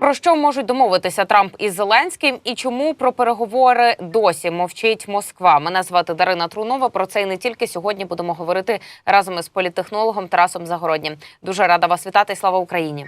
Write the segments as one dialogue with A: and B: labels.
A: Про що можуть домовитися Трамп із Зеленським, і чому про переговори досі мовчить Москва? Мене звати Дарина Трунова. Про це і не тільки сьогодні будемо говорити разом із політтехнологом Тарасом Загороднім. Дуже рада вас вітати. Слава Україні!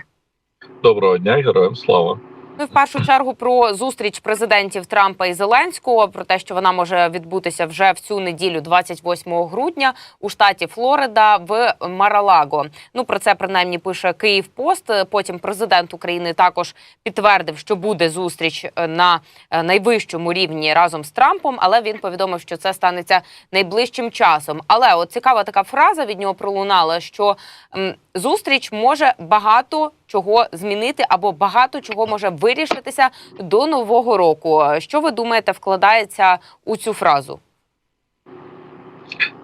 B: Доброго дня, героям слава.
A: Ну, в першу чергу про зустріч президентів Трампа і Зеленського, про те, що вона може відбутися вже в цю неділю, 28 грудня, у штаті Флорида в Маралаго. Ну про це принаймні пише Київ Пост. Потім президент України також підтвердив, що буде зустріч е, на е, найвищому рівні разом з Трампом, але він повідомив, що це станеться найближчим часом. Але от цікава така фраза від нього пролунала, що зустріч може багато чого змінити або багато чого може вирішитися до нового року. Що ви думаєте, вкладається у цю фразу?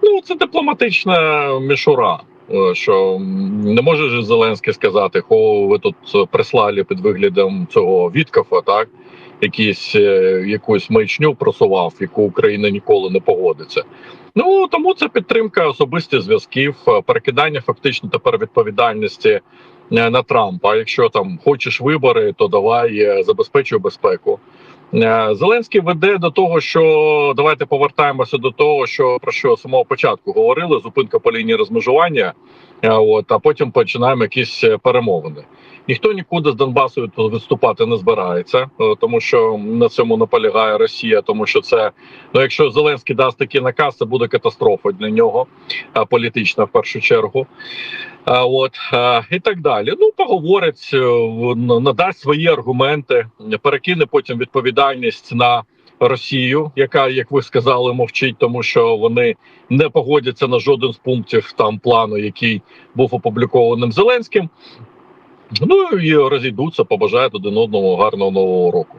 B: Ну, це дипломатична мішура. е, Що не може ж Зеленський сказати, о, ви тут прислали під виглядом цього Віткафа, так якісь е, якусь маячню просував, яку Україна ніколи не погодиться. Ну тому це підтримка особистих зв'язків, е, перекидання фактично тепер відповідальності на Трампа. Якщо там хочеш вибори, то давай е, забезпечуй безпеку. Е, Зеленський веде до того, що давайте повертаємося до того, що про що самого початку говорили: зупинка по лінії розмежування. е, От а потім починаємо якісь е, перемовини. Ніхто нікуди з Донбасу відступати не збирається, е, тому що на цьому наполягає Росія. Тому що це ну, якщо Зеленський дасть такий наказ, це буде катастрофа для нього, е, політична в першу чергу. От е, і так далі. Ну поговорить, надасть свої аргументи, перекине потім відповідальність на Росію, яка, як ви сказали, мовчить, тому що вони не погодяться на жоден з пунктів там плану, який був опублікованим Зеленським. Ну і розійдуться, побажають один одному гарного нового року.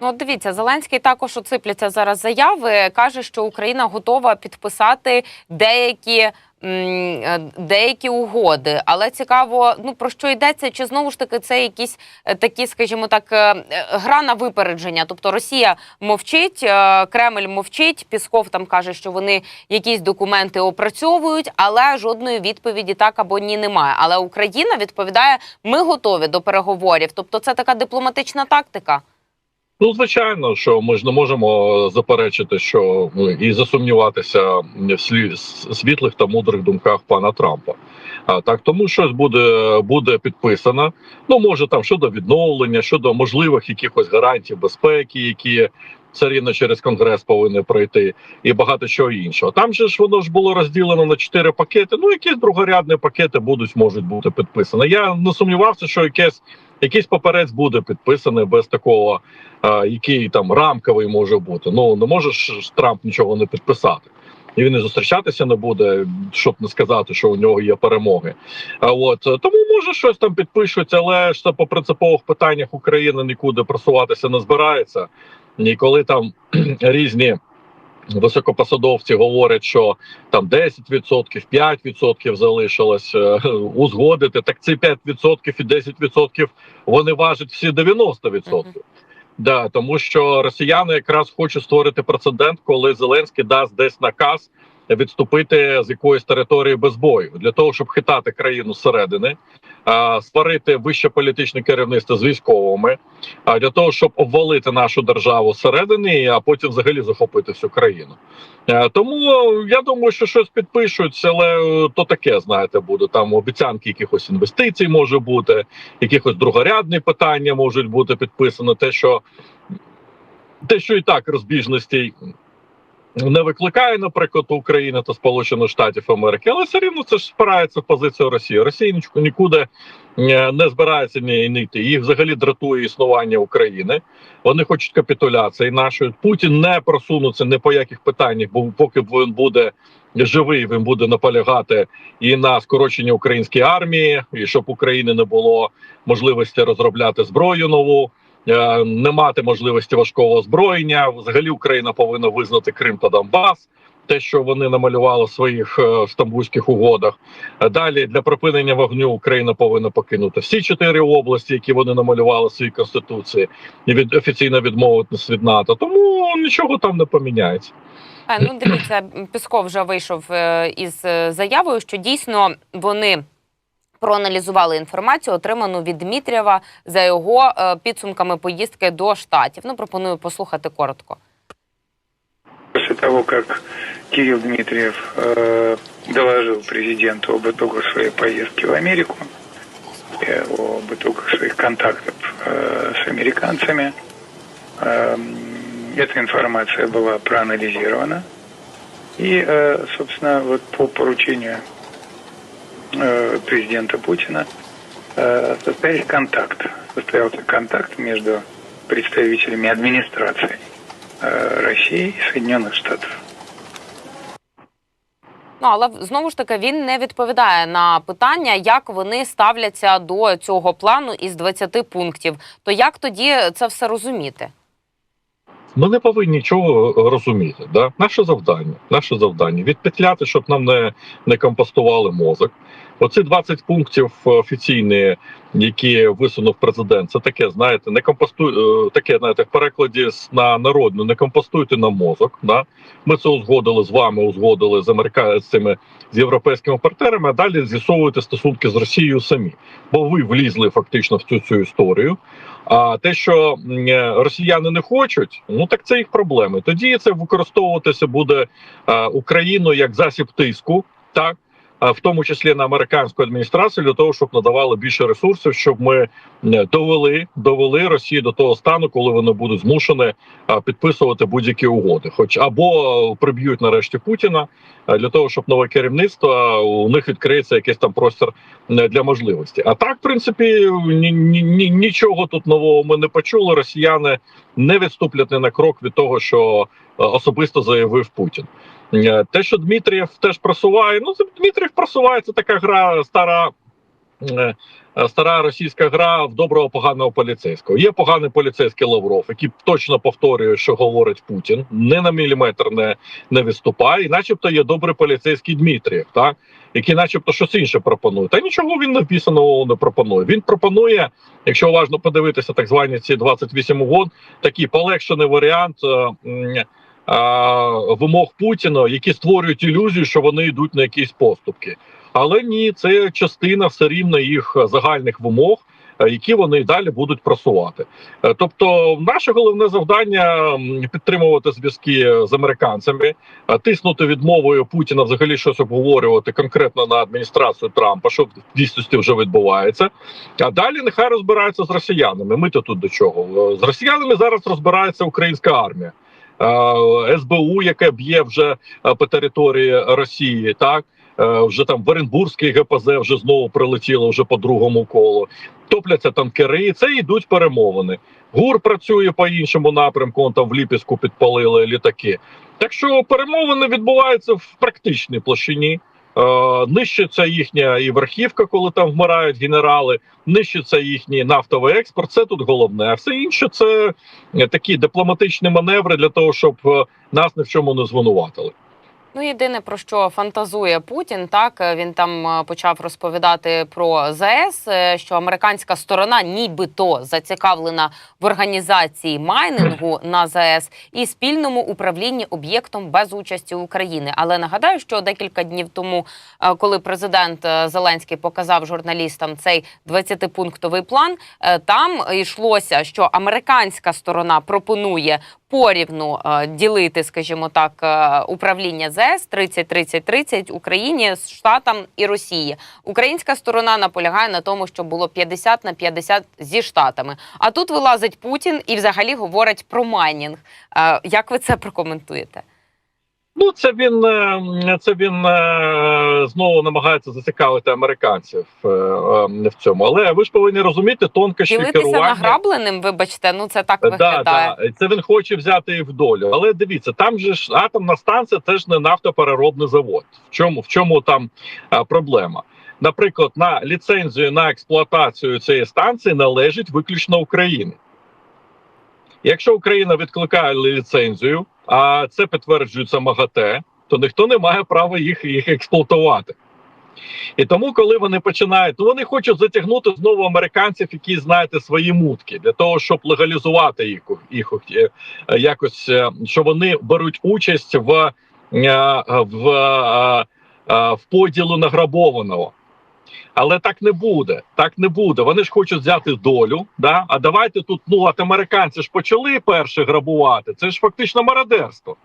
A: Ну, дивіться, Зеленський також оципляться зараз заяви. каже, що Україна готова підписати деякі. Е, Деякі угоди, але цікаво, ну про що йдеться? Чи знову ж таки це якісь е, такі, скажімо так, е, гра на випередження? Тобто Росія мовчить, Кремль мовчить. Пісков там каже, що вони якісь документи опрацьовують, але жодної відповіді так або ні немає. Але Україна відповідає: ми готові до переговорів. Тобто, це така дипломатична тактика.
B: Ну, звичайно, що ми ж не можемо заперечити, що ну, і засумніватися в світлих та мудрих думках пана Трампа. А так тому щось буде буде підписано. Ну може там щодо відновлення, щодо можливих якихось гарантій безпеки, які все через конгрес повинні пройти, і багато чого іншого. Там же ж воно ж було розділено на чотири пакети. Ну якісь другорядні пакети будуть можуть бути підписані. Я не сумнівався, що якесь. Якийсь паперець буде підписаний без такого, а, який там рамковий може бути. Ну не може Трамп нічого не підписати. І він і зустрічатися не буде, щоб не сказати, що у нього є перемоги. А от тому може щось там підпишуть, але ж це по принципових питаннях Україна нікуди просуватися не збирається. І коли там різні високопосадовці говорять, що там 10%, 5% залишилось е, узгодити, так ці 5% і 10% вони важать всі 90%.
A: Мгм.
B: Да, тому що росіяни якраз хочуть створити прецедент, коли Зеленський дасть десь наказ відступити з якоїсь території без бою для того, щоб хитати країну зсередини, сварити вище політичне керівництво з військовими, для того, щоб обвалити нашу державу зсередини, а потім взагалі захопити всю країну. Е, Тому я думаю, що щось підпишуть, але е, то таке, знаєте, буде там обіцянки якихось інвестицій може бути, якихось другорядні питання можуть бути підписані. Те, що те, що і так розбіжностей не викликає, наприклад, України та Сполучених Штатів Америки, але все рівно це ж спирається в позицію Росії. Росія нікуди е, не збирається ні йти. Їх взагалі дратує існування України. Вони хочуть капітуляції нашої. Путін не просунуться ні по яких питаннях, бо поки він буде живий, він буде наполягати і на скороченні української армії, і щоб України не було можливості розробляти зброю нову. Е, Не мати можливості важкого озброєння. Взагалі Україна повинна визнати Крим та Донбас. Те, що вони намалювали в своїх е, стамбульських угодах. Е, Далі для припинення вогню Україна повинна покинути всі чотири області, які вони намалювали в своїй конституції, і від офіційно відмовитись від НАТО. Тому нічого там не поміняється.
A: Ну, дивіться, Пісков вже вийшов із заявою, що дійсно вони проаналізували інформацію, отриману від Дмитрієва за його е, підсумками поїздки до штатів. Ну пропоную послухати коротко.
C: После того, как Кирилл Дмитриев э, доложил президенту об итогах своей поездки в Америку, и об итогах своих контактов э, с американцами, э, эта информация была проанализирована. И, э, собственно, вот по поручению э, президента Путина э, состоялись контакт. Состоялся контакт между представителями администрации э, России и Соединенных Штатов.
A: Ну але знову ж таки він не відповідає на питання, як вони ставляться до цього плану із 20 пунктів. То як тоді це все розуміти?
B: Ми не повинні нічого розуміти. Да? Наше завдання, наше завдання відпетляти, щоб нам не, не компостували мозок. Оці 20 пунктів офіційні, які висунув президент, це таке, знаєте, не компостуй, е, таке, знаєте, в перекладі на народну, не компостуйте на мозок. Да? Ми це узгодили з вами, узгодили з американцями, з європейськими партнерами, а далі з'ясовуєте стосунки з Росією самі. Бо ви влізли фактично в цю цю історію. А те, що е, росіяни не хочуть, ну так це їх проблеми. Тоді це використовуватися буде е, Україною як засіб тиску, так в тому числі на американську адміністрацію, для того, щоб надавали більше ресурсів, щоб ми е, довели довели Росію до того стану, коли вони будуть змушені е, підписувати будь-які угоди, хоч або е, приб'ють нарешті Путіна е, для того, щоб нове керівництво е, у них відкриється якийсь там простір е, для можливості. А так, в принципі, ні, ні, ні, нічого тут нового ми не почули. Росіяни не відступлять ні на крок від того, що е, особисто заявив Путін. Е, Те, що Дмитрієв теж просуває, ну це Дмитрієв просуває, це така гра стара. е, е, Стара російська гра в доброго поганого поліцейського. Є поганий поліцейський Лавров, який точно повторює, що говорить Путін, не на міліметр не, не виступає, і начебто є добрий поліцейський Дмитрієв, так який, начебто, щось інше пропонує. Та нічого він написаного не пропонує. Він пропонує, якщо уважно подивитися, так звані ці 28 угод, такий полегшений варіант. е, Вимог Путіна, які створюють ілюзію, що вони йдуть на якісь поступки, але ні, це частина все рівно їх загальних вимог, е, які вони далі будуть просувати. Е, Тобто, наше головне завдання підтримувати зв'язки з американцями, е, тиснути відмовою Путіна взагалі щось обговорювати конкретно на адміністрацію Трампа, що в дійсності вже відбувається. А далі нехай розбираються з росіянами. Ми то тут до чого з росіянами зараз розбирається українська армія. СБУ, яке б'є вже по території Росії, так вже там в Оренбурзький ГПЗ вже знову прилетіло вже по другому колу. Топляться танкери, і це йдуть перемовини. ГУР працює по іншому напрямку. Он там в Ліпіску підпалили літаки. Так що перемовини відбуваються в практичній площині. Е, нищиться їхня і верхівка, коли там вмирають генерали, нищиться їхній нафтовий експорт. Це тут головне. А все інше це такі дипломатичні маневри для того, щоб е, нас ні в чому не звинуватили.
A: Ну, єдине про що фантазує Путін, так е, він там е, почав розповідати про ЗАЕС, е, що американська сторона, нібито зацікавлена в організації майнингу на ЗАЕС і спільному управлінні об'єктом без участі України. Але нагадаю, що декілька днів тому, коли президент Зеленський показав журналістам цей 20-пунктовий план, там йшлося, що американська сторона пропонує порівну е, ділити, скажімо так, е, управління ЗС 30-30-30 Україні, Штатам і Росії. Українська сторона наполягає на тому, що було 50 на 50 зі штатами. А тут вилазить Путін і взагалі говорить про майнінг. Е, Як ви це прокоментуєте?
B: Ну, це він е, це він е, знову намагається зацікавити американців е, в цьому. Але ви ж повинні розуміти тонкощі
A: Ділитися
B: керування.
A: награбленим, вибачте, ну це так виглядає.
B: да, це він хоче взяти і в долю. Але дивіться, там же ж атомна станція теж не нафтопереробний завод. В чому в чому там проблема? Наприклад, на ліцензію на експлуатацію цієї станції належить виключно Україні. Якщо Україна відкликає ліцензію, а це підтверджується МАГАТЕ, то ніхто не має права їх, їх експлуатувати. І тому, коли вони починають, ну вони хочуть затягнути знову американців, які знаєте свої мутки, для того, щоб легалізувати їх, їх е, е, якось, е, що вони беруть участь в, в, в поділу награбованого. Але так не буде. Так не буде. Вони ж хочуть взяти долю. Да? А давайте тут, ну от американці ж почали перше грабувати. Це ж фактично мародерство.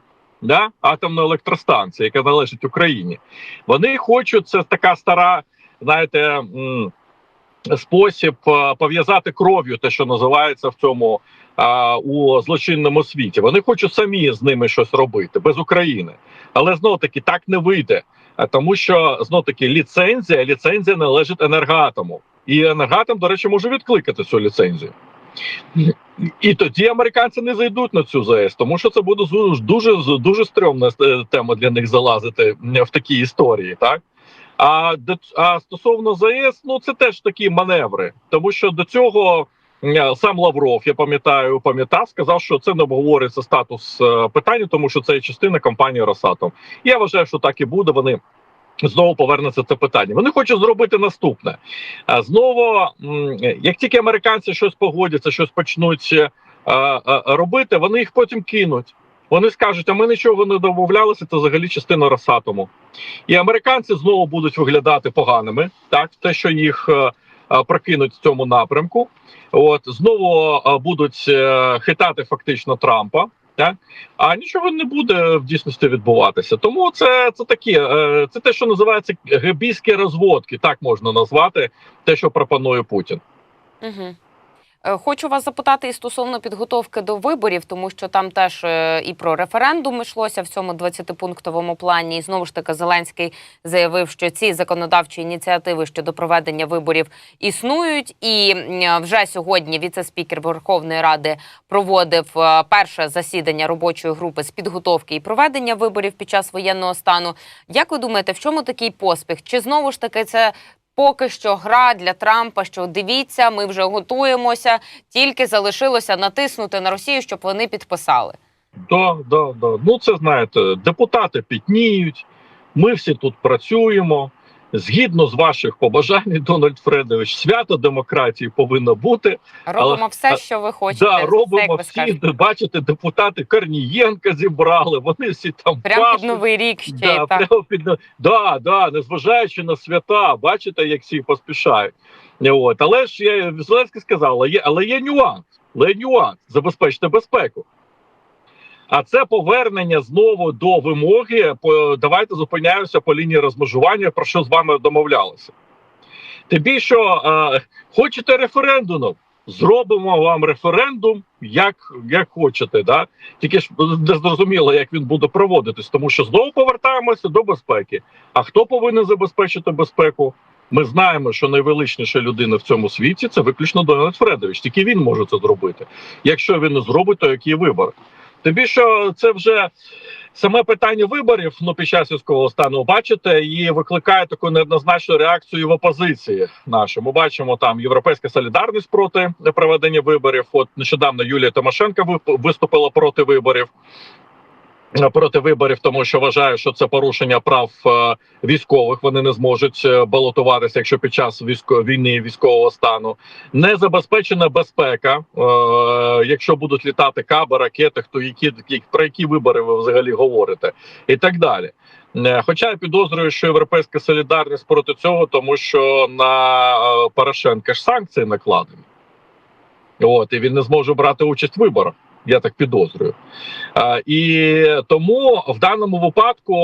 B: Да? Атомна електростанція, яка належить Україні. Вони хочуть, це така стара, знаєте, спосіб е, пов'язати кров'ю, те, що називається в цьому у злочинному світі. Вони хочуть самі з ними щось робити без України. Але знов таки так не вийде. А тому, що знов таки ліцензія, ліцензія належить енергоатому. І енергоатом, до речі, може відкликати цю ліцензію. І тоді американці не зайдуть на цю ЗАЕС, тому що це буде дуже дуже стрьомна е, тема для них залазити в такі історії, так? А, а стосовно ЗАЕС, ну це теж такі маневри, тому що до цього е, сам Лавров, я пам'ятаю, пам'ятав, сказав, що це не обговорюється статус е, питання, тому що це є частина компанії Росатом. Я вважаю, що так і буде. Вони знову повернуться це питання. Вони хочуть зробити наступне. Знову, як тільки американці щось погодяться, щось почнуть е, е, робити, вони їх потім кинуть. Вони скажуть, а ми нічого не домовлялися, це взагалі частина Росатому. І американці знову будуть виглядати поганими, так, те, що їх е, е, прокинуть в цьому напрямку. От знову е, будуть е, хитати фактично Трампа. Так? А нічого не буде в дійсності відбуватися. Тому це це такі, е, це те, що називається гебійські розводки, так можна назвати те, що пропонує Путін.
A: Угу. Хочу вас запитати і стосовно підготовки до виборів, тому що там теж е, і про референдум йшлося в цьому 20-пунктовому плані. І знову ж таки Зеленський заявив, що ці законодавчі ініціативи щодо проведення виборів існують. І вже сьогодні віце-спікер Верховної Ради проводив е, перше засідання робочої групи з підготовки і проведення виборів під час воєнного стану. Як ви думаєте, в чому такий поспіх? Чи знову ж таки це поки що гра для Трампа, що дивіться, ми вже готуємося, тільки залишилося натиснути на Росію, щоб вони підписали.
B: Да, да, да. Ну це знаєте, депутати пітніють. Ми всі тут працюємо. Згідно з ваших побажань, Дональд Фредович, свято демократії повинно бути.
A: Робимо
B: Але-
A: все, що ви хочете.
B: Да, робимо
A: ви
B: всі.
A: скажете.
B: Бачите, депутати Корнієнка зібрали. Вони всі там
A: Прямо
B: пашуть.
A: під новий рік ще
B: Да,
A: і так.
B: прямо під да, да, незважаючи на свята, бачите, як всі поспішають. От. Але ж я Зеленський сказав, але є, але є нюанс. Але є нюанс. Забезпечте безпеку. А це повернення знову до вимоги. Давайте зупиняємося по лінії розмежування, про що з вами домовлялися. Тим більше, е, хочете референдум? Зробимо вам референдум, як, як хочете. Да? Тільки ж не зрозуміло, як він буде проводитись, тому що знову повертаємося до безпеки. А хто повинен забезпечити безпеку? Ми знаємо, що найвеличніша людина в цьому світі це виключно Дональд Фредович. Тільки він може це зробити. Якщо він не зробить, то які вибори? Тобі що це вже саме питання виборів ну під час військового стану, бачите, і викликає таку неоднозначну реакцію в опозиції. Нашу ми бачимо там європейська солідарність проти проведення виборів. От нещодавно Юлія Тимошенко виступила проти виборів. Проти виборів, тому що вважає, що це порушення прав е, військових. Вони не зможуть е, балотуватися, якщо під час військо війни військового стану не забезпечена безпека. Е, якщо будуть літати каби, ракети, хто які, про які вибори ви взагалі говорите, і так далі. Хоча я підозрюю, що європейська солідарність проти цього, тому що на Порошенка ж санкції накладені. От і він не зможе брати участь в виборах. Я так підозрюю. І тому в даному випадку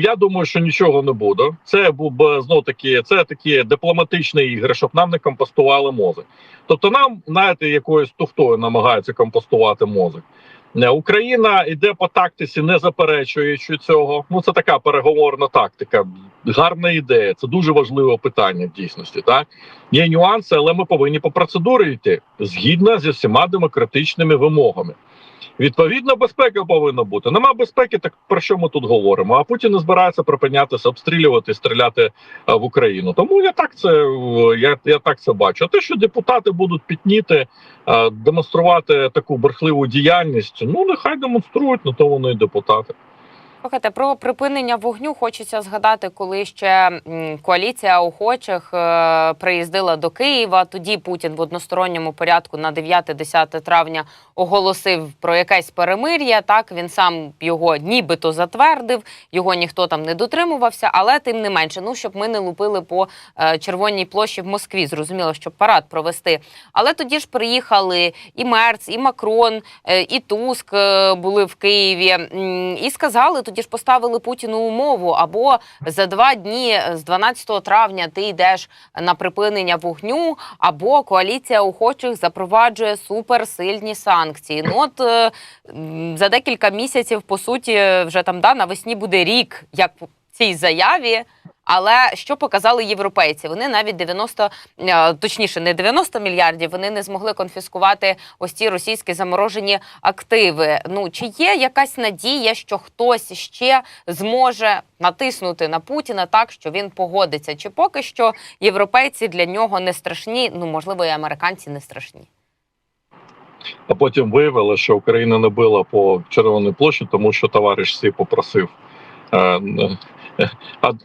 B: я думаю, що нічого не буде. Це був знов таки, це такі дипломатичні ігри, щоб нам не компостували мозок. Тобто, нам знаєте, якоюсь туфтою намагаються компостувати мозок. Е, Україна йде по тактиці, не заперечуючи цього. Ну це така переговорна тактика. Гарна ідея. Це дуже важливе питання в дійсності. Так є нюанси, але ми повинні по процедурі йти згідно зі всіма демократичними вимогами. Відповідно, безпека повинна бути. Нема безпеки, так про що ми тут говоримо? А Путін не збирається припинятися, обстрілювати, стріляти е, в Україну. Тому я так це е, я, я так це бачу. А те, що депутати будуть пітніти, е, демонструвати таку брехливу діяльність, ну нехай демонструють, на то вони і депутати.
A: Слухайте, про припинення вогню хочеться згадати, коли ще коаліція охочих е, приїздила до Києва. Тоді Путін в односторонньому порядку на 9-10 травня оголосив про якесь перемир'я. Так він сам його нібито затвердив, його ніхто там не дотримувався, але тим не менше, ну щоб ми не лупили по е, червоній площі в Москві. Зрозуміло, щоб парад провести. Але тоді ж приїхали і Мерц, і Макрон, е, і Туск були в Києві і сказали, тоді ж поставили Путіну умову або за два дні з 12 травня ти йдеш на припинення вогню, або коаліція охочих запроваджує суперсильні санкції. Ну от е, за декілька місяців, по суті, вже там да навесні буде рік, як в цій заяві. Але що показали європейці? Вони навіть 90, е, точніше, не 90 мільярдів, вони не змогли конфіскувати ось ці російські заморожені активи. Ну чи є якась надія, що хтось ще зможе натиснути на Путіна так, що він погодиться? Чи поки що європейці для нього не страшні? Ну можливо, і американці не страшні.
B: А потім виявили, що Україна не била по Червоній площі, тому що товариш Сі попросив.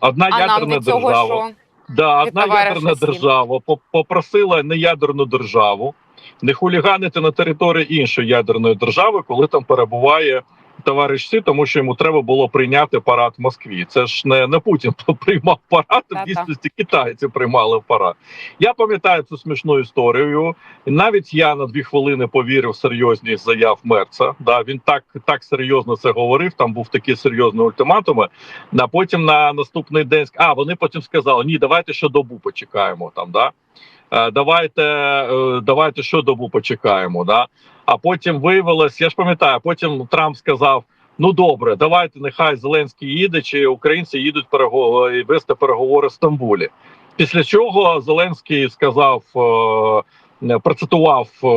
B: Одна
A: А
B: ядерна
A: цього
B: держава.
A: що?
B: Да, одна ядерна держава по- попросила неядерну державу не хуліганити на території іншої ядерної держави, коли там перебуває товариш Сі, тому що йому треба було прийняти парад в Москві. Це ж не, не Путін приймав парад, в дійсності китайці приймали парад. Я пам'ятаю цю смішну історію. Навіть я на дві хвилини повірив в серйозність заяв Мерца. Да, він так, так серйозно це говорив. Там був такі серйозні ультиматуми. А потім на наступний день а вони потім сказали: ні, давайте ще добу почекаємо там. Да? Е, Давайте, е, давайте ще добу почекаємо. Да? А потім виявилось, я ж пам'ятаю, потім Трамп сказав: ну добре, давайте, нехай Зеленський їде, чи українці їдуть перего- і вести переговори в Стамбулі. Після чого Зеленський сказав. е, Процитував е,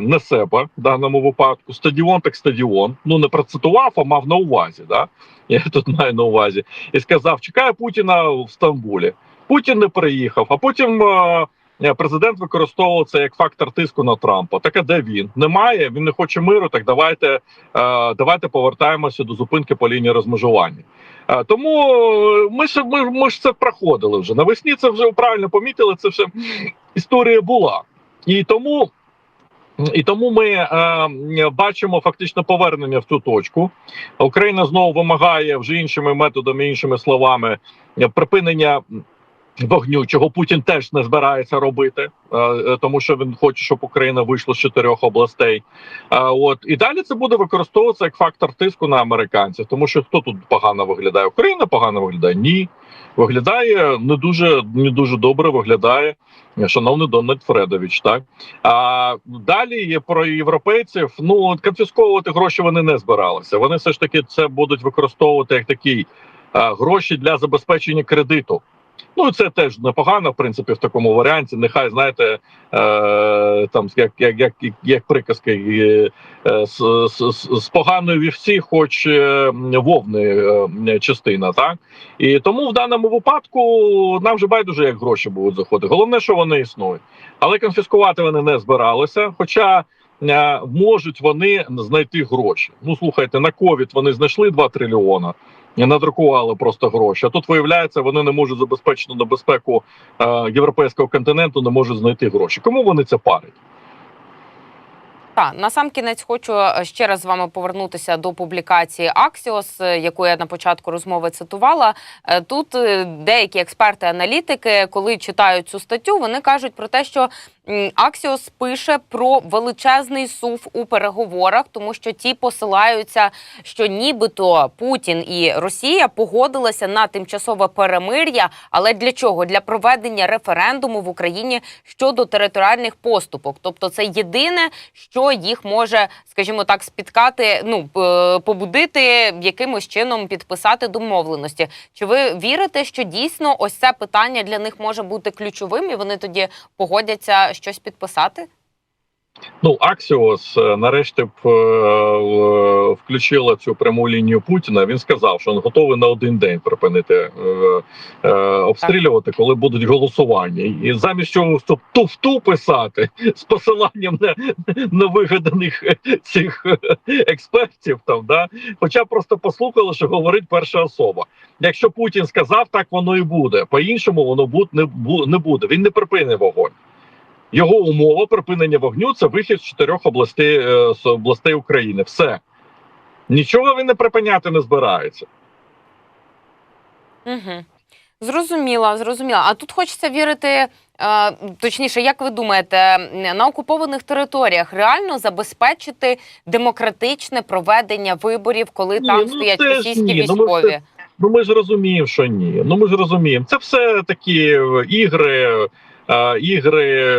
B: не себе в даному випадку. Стадіон так стадіон. Ну не процитував, а мав на увазі. Да? Я тут маю на увазі, і сказав: чекає Путіна в Стамбулі. Путін не приїхав, а потім е, президент використовував це як фактор тиску на Трампа. Так а де він? Немає, він не хоче миру. Так давайте, е, давайте повертаємося до зупинки по лінії розмежування. Е, тому е, ми ж ми, ми ж це проходили вже навесні. Це вже правильно помітили. Це вже історія була, і тому. І тому ми е, бачимо фактично повернення в цю точку. Україна знову вимагає вже іншими методами, іншими словами, е, припинення вогню, чого Путін теж не збирається робити, е, е, тому що він хоче, щоб Україна вийшла з чотирьох областей. Е, От і далі це буде використовуватися як фактор тиску на американців, тому що хто тут погано виглядає? Україна погано виглядає? Ні. Виглядає не дуже не дуже добре. Виглядає шановний Дональд Фредович. Так а далі є про європейців. Ну конфісковувати гроші вони не збиралися. Вони все ж таки це будуть використовувати як такі гроші для забезпечення кредиту. Ну це теж непогано, в принципі, в такому варіанті. Нехай знаєте, е, там як, як, як, як приказки е, з, з, з, поганої вівці, хоч е, вовни е, частина, так і тому в даному випадку нам вже байдуже, як гроші будуть заходити. Головне, що вони існують, але конфіскувати вони не збиралися. Хоча е, можуть вони знайти гроші. Ну слухайте, на ковід вони знайшли 2 трильйона. Надрукували просто гроші. А тут виявляється, вони не можуть забезпечити на безпеку е, європейського континенту, не можуть знайти гроші. Кому вони це парять?
A: Так, на сам кінець хочу е, ще раз з вами повернутися до публікації Axios, е, яку я на початку розмови цитувала. Е, Тут деякі експерти-аналітики, коли читають цю статтю, вони кажуть про те, що Axios пише про величезний сув у переговорах, тому що ті посилаються, що нібито Путін і Росія погодилися на тимчасове перемир'я. Але для чого? Для проведення референдуму в Україні щодо територіальних поступок. Тобто, це єдине, що їх може, скажімо так, спіткати, ну п- побудити якимось чином підписати домовленості. Чи ви вірите, що дійсно ось це питання для них може бути ключовим, і вони тоді погодяться щось підписати?
B: Ну, Аксіос е, нарешті б е, включила цю пряму лінію Путіна. Він сказав, що він готовий на один день припинити е, е, обстрілювати, коли будуть голосування. І замість цього туфту писати з посиланням на, на вигаданих цих експертів, там да, хоча б просто послухали, що говорить перша особа. Якщо Путін сказав, так воно і буде. По-іншому воно бу- не буде. Він не припине вогонь. Його умова припинення вогню це вихід з чотирьох областей е, з областей України. Все нічого він не припиняти не збирається.
A: Угу. Зрозуміла, зрозуміла. А тут хочеться вірити, е, точніше, як ви думаєте, на окупованих територіях реально забезпечити демократичне проведення виборів, коли
B: Ні,
A: там
B: ну,
A: стоять російські
B: ні, ну, ми
A: військові?
B: Ну ми ж розуміємо, що ні. Ну ми ж розуміємо. Це все такі е, ігри, ігри е,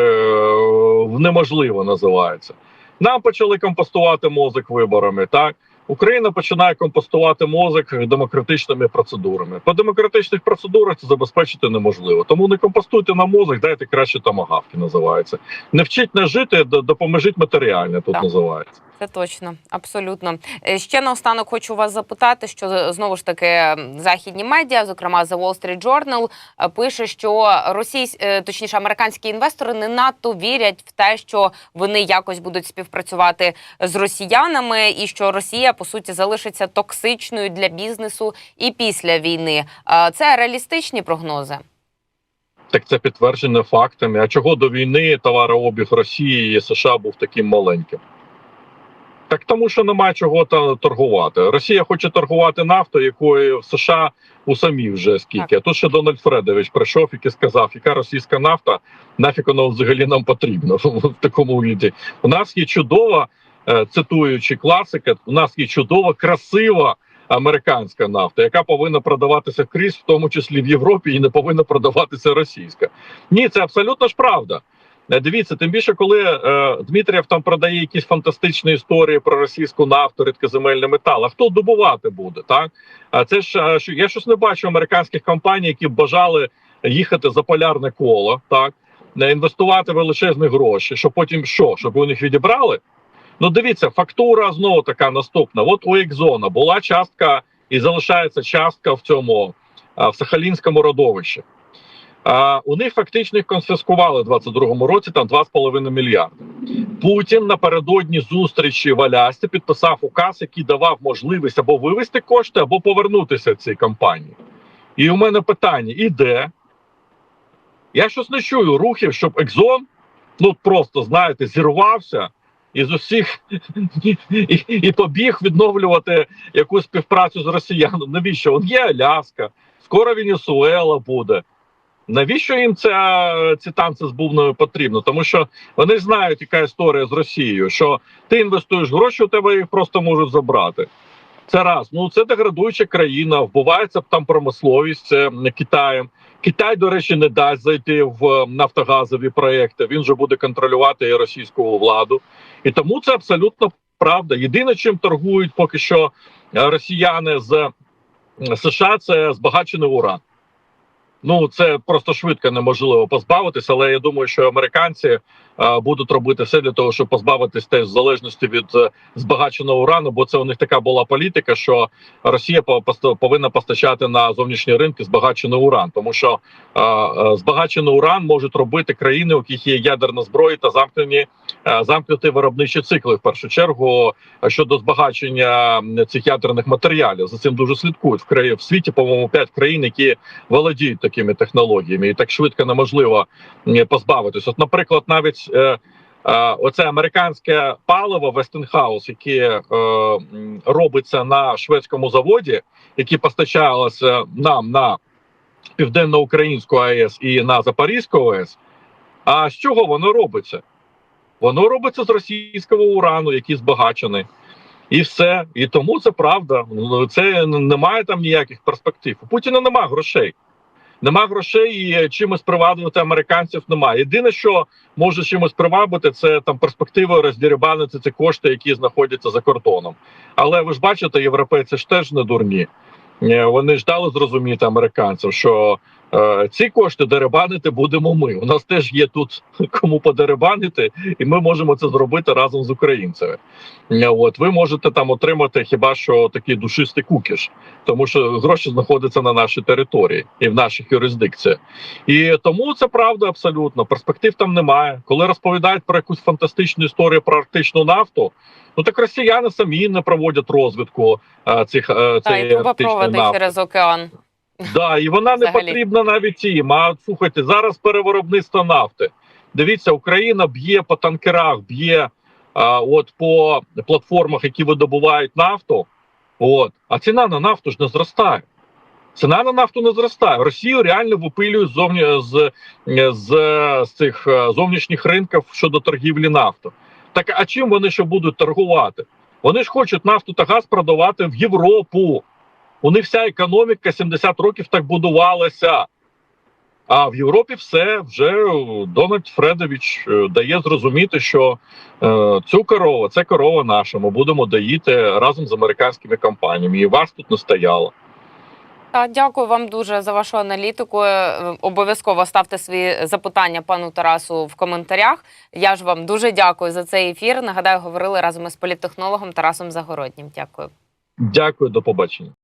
B: в неможливо називаються. Нам почали компостувати мозок виборами. Так Україна починає компостувати мозок демократичними процедурами. По демократичних процедурах це забезпечити неможливо. Тому не компостуйте на мозок, дайте краще тамагавки. Називається. Не вчіть не жити, допоможіть матеріально. Тут
A: Так.
B: називається.
A: Це точно, абсолютно. Е, Ще наостанок хочу вас запитати, що е, знову ж таки західні медіа, зокрема The Wall Street Journal, е, пише, що російсь... точніше, американські інвестори не надто вірять в те, що вони якось будуть співпрацювати з росіянами, і що Росія по суті залишиться токсичною для бізнесу і після війни. Це реалістичні прогнози.
B: Так це підтверджено фактами. А чого до війни товарообіг Росії і США був таким маленьким? Так тому, що немає чого та торгувати. Росія хоче торгувати нафтою, якої в США у самі вже скільки. А тут ще Дональд Фредович прийшов і сказав, яка російська нафта, нафіг вона взагалі нам потрібна в такому вигляді. У нас є чудова, е, цитуючи класика, у нас є чудова, красива американська нафта, яка повинна продаватися крізь, в тому числі в Європі, і не повинна продаватися російська. Ні, це абсолютно ж правда. Е, Дивіться, тим більше, коли е, Дмитрієв там продає якісь фантастичні історії про російську нафту, рідкоземельний метал. А хто добувати буде? Так а це ж е, що я щось не бачу американських компаній, які бажали їхати за полярне коло, так не інвестувати величезні гроші, щоб потім що, щоб у них відібрали. Ну, дивіться, фактура знову така наступна. От у Екзона була частка і залишається частка в цьому в Сахалінському родовищі. А, у них фактично їх конфіскували в 22-му році там 2,5 мільярди. Путін напередодні зустрічі в Алясці підписав указ, який давав можливість або вивести кошти, або повернутися цій компанії. І у мене питання: і де? Я щось не чую рухів, щоб Екзон, ну просто знаєте, зірвався і з усіх і, і, побіг відновлювати якусь співпрацю з росіянами. Навіщо? Он є Аляска, скоро Венесуела буде. Навіщо їм ця, ці танці з бубною потрібно? Тому що вони знають, яка історія з Росією, що ти інвестуєш гроші, у тебе їх просто можуть забрати. Це раз. Ну це деградуюча країна, вбивається там промисловість це Китаєм. Китай, до речі, не дасть зайти в нафтогазові проекти. Він же буде контролювати і російську владу, і тому це абсолютно правда. Єдине, чим торгують поки що е, росіяни з е, США, це збагачений уран. Ну це просто швидко неможливо позбавитися, але я думаю, що американці будуть робити все для того, щоб позбавитись теж залежності від е, збагаченого урану, бо це у них така була політика, що Росія по- повинна постачати на зовнішні ринки збагачений уран, тому що е, е, збагачений уран можуть робити країни, у яких є ядерна зброя та замкнені е, замкнуті виробничі цикли. В першу чергу е, щодо збагачення цих ядерних матеріалів. За цим дуже слідкують в краї в світі. По-моєму, п'ять країн, які володіють такими технологіями, і так швидко неможливо позбавитись. От, наприклад, навіть е, е, оце американське паливо Westinghouse, яке е, робиться на шведському заводі, яке постачалося нам на південноукраїнську АЕС і на Запорізьку АЕС. А з чого воно робиться? Воно робиться з російського урану, який збагачений. І все. І тому це правда. Ну, Це немає там ніяких перспектив. У Путіна немає грошей. Нема грошей і чимось привабити американців немає. Єдине, що може чимось привабити, це там перспектива роздірібанити ці кошти, які знаходяться за кордоном. Але ви ж бачите, європейці ж теж не дурні. Е, Вони ж дали зрозуміти американцям, що Е, Ці кошти деребанити будемо ми. У нас теж є тут кому подеребанити, і ми можемо це зробити разом з українцями. Е, От ви можете там отримати хіба що такий душистий кукіш, тому що гроші знаходяться на нашій території і в наших юрисдикціях. І тому це правда абсолютно. Перспектив там немає. Коли розповідають про якусь фантастичну історію про арктичну нафту, ну так росіяни самі не проводять розвідку е, цих е,
A: Та
B: цієї арктичної нафти.
A: через океан.
B: Да, і вона не
A: Взагалі.
B: потрібна навіть їм. А слухайте, зараз перевиробництво нафти. Дивіться, Україна б'є по танкерах, б'є а, от по платформах, які видобувають нафту. От, а ціна на нафту ж не зростає. Ціна на нафту не зростає. Росію реально випилюють зовні з, з, з цих е, зовнішніх ринків щодо торгівлі нафту. Так а чим вони ще будуть торгувати? Вони ж хочуть нафту та газ продавати в Європу. У них вся економіка 70 років так будувалася. А в Європі все вже е, Дональд Фредович е, дає зрозуміти, що е, цю корову, це корова наша. Ми будемо доїти разом з американськими компаніями. І вас тут не стояло.
A: Дякую вам дуже за вашу аналітику. Е, Обов'язково ставте свої запитання пану Тарасу в коментарях. Я ж вам дуже дякую за цей ефір. Нагадаю, говорили разом із політтехнологом Тарасом Загороднім. Дякую.
B: Дякую, до побачення.